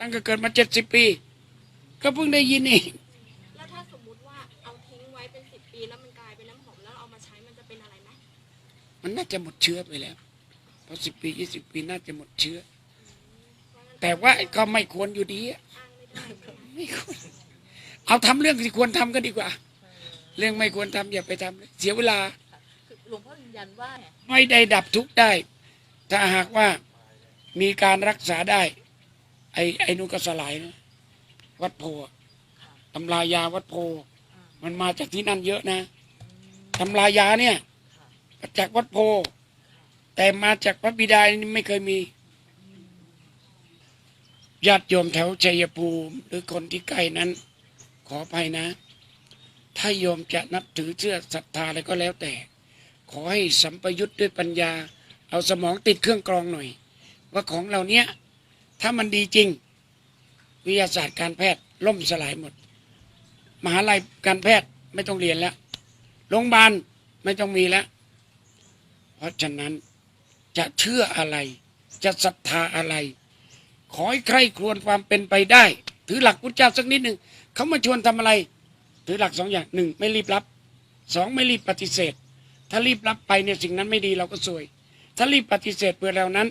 ตั้งแต่เกิดมาเจ็ดสิบปี ก็เพิ่งได้ยินเองแล้วถ้าสมมุติว่าเอาทิ้งไว้เป็นสิบปีแล้วมันกลายเป็นน้ำหอมแล้วเอามาใช้มันจะเป็นอะไรไหมมันน่าจะหมดเชื้อไปแล้วเพราะสิบปียี่สิบปีน่าจะหมดเชื้อเพราะงั้นแต่ว่าก็ไม่ควรอยู่ดีอะอ้างไม่ได้ใช่ไหมไม่ควรเอาทำเรื่องที่ควรทำก็ดีกว่า เรื่องไม่ควรทำอย่าไปทำเลยเสียเวลาคือหลวงพ่อยืนยันว่า ไม่ได้ดับทุกข์ได้ ถ้าหากว่ามีการรักษาได้ไอ้ไอ้นุนก็สลายนะวัดโพอะตำรายาวัดโพมันมาจากที่นั่นเยอะนะตำรายาเนี่ยมาจากวัดโพแต่มาจากพระบิดานี่ไม่เคยมีญาติโยมแถวชัยภูมิ หรือคนที่ใกล้นั้น ขออภัยนะ ถ้าโยมจะนับถือเชื่อศรัทธาอะไรก็แล้วแต่ ขอให้สัมปยุทธ์ด้วยปัญญา เอาสมองติดเครื่องกรองหน่อย ว่าของเหล่าเนี้ย ถ้ามันดีจริง วิทยาศาสตร์การแพทย์ล่มสลายหมด มหาลัยการแพทย์ไม่ต้องเรียนแล้วโรงพยาบาลไม่ต้องมีแล้ว เพราะฉะนั้นจะเชื่ออะไร จะศรัทธาอะไร ขอให้ใครครวญความเป็นไปได้ ถือหลักพุทธเจ้าสักนิดหนึ่งเขามาชวนทำอะไร ถือหลักสองอย่างหนึ่งไม่รีบรับสองไม่รีบปฏิเสธ ถ้ารีบรับไปเนี่ยสิ่งนั้นไม่ดีเราก็ซวย ถ้ารีบปฏิเสธเพื่อเรานั้น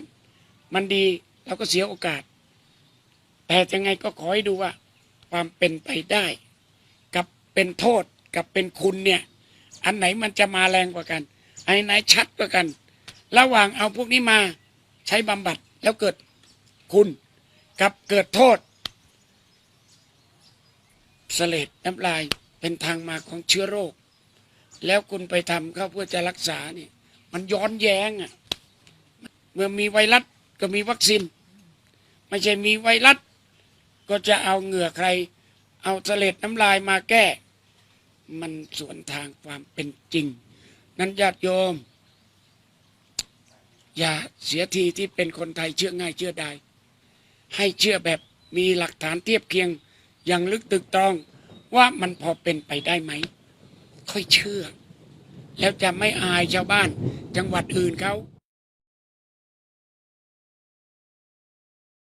มันดี เราก็เสียโอกาส แต่ยังไงก็ขอให้ดูว่า ความเป็นไปได้ กับเป็นโทษกับเป็นคุณเนี่ย อันไหนมันจะมาแรงกว่ากันอันไหนชัดกว่ากัน ระหว่างเอาพวกนี้มาใช้บำบัดแล้วเกิดคุณกับเกิดโทษเสลดน้ำลายเป็นทางมาของเชื้อโรค แล้วคุณไปทำเข้าเพื่อจะรักษาเนี่ย มันย้อนแย้งอะ่ะ เมื่อมีไวรัสก็มีวัคซีน ไม่ใช่มีไวรัสก็จะเอาเหงื่อใคร เอาเสลดน้ำลายมาแก้ มันสวนทางความเป็นจริง นั้นญาติโยม อย่าเสียทีที่เป็นคนไทยเชื่อง่ายเชื่อได้ ให้เชื่อแบบมีหลักฐานเทียบเคียงอย่างลึกตึกตรองว่ามันพอเป็นไปได้ไหม ค่อยเชื่อ แล้วจะไม่อายชาวบ้านจังหวัดอื่นเขา